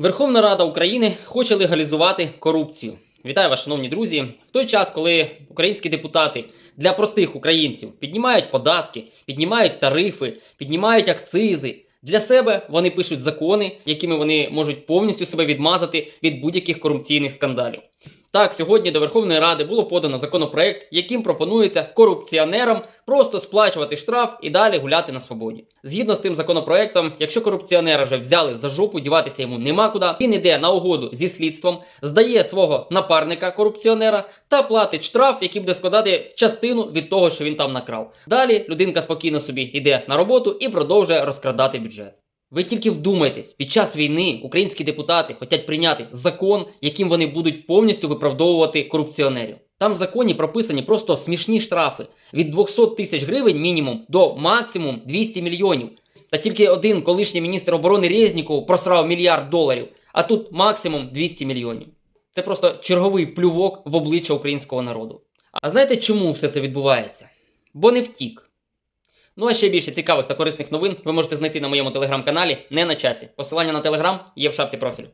Верховна Рада України хоче легалізувати корупцію. Вітаю вас, шановні друзі. В той час, коли українські депутати для простих українців піднімають податки, піднімають тарифи, піднімають акцизи. Для себе вони пишуть закони, якими вони можуть повністю себе відмазати від будь-яких корупційних скандалів. Так, сьогодні до Верховної Ради було подано законопроект, яким пропонується корупціонерам просто сплачувати штраф і далі гуляти на свободі. Згідно з цим законопроектом, якщо корупціонера вже взяли за жопу, діватися йому нема куди, він іде на угоду зі слідством, здає свого напарника корупціонера та платить штраф, який буде складати частину від того, що він там накрав. Далі людинка спокійно собі йде на роботу і продовжує розкрадати бюджет. Ви тільки вдумайтесь, під час війни українські депутати хочуть прийняти закон, яким вони будуть повністю виправдовувати корупціонерів. Там в законі прописані просто смішні штрафи від 200 тисяч гривень мінімум до максимум 200 мільйонів. Та тільки один колишній міністр оборони Резніков просрав мільярд доларів, а тут максимум 200 мільйонів. Це просто черговий плювок в обличчя українського народу. А знаєте, чому все це відбувається? Бо не втік. Ну а ще більше цікавих та корисних новин ви можете знайти на моєму телеграм-каналі не на часі. Посилання на телеграм є в шапці профілю.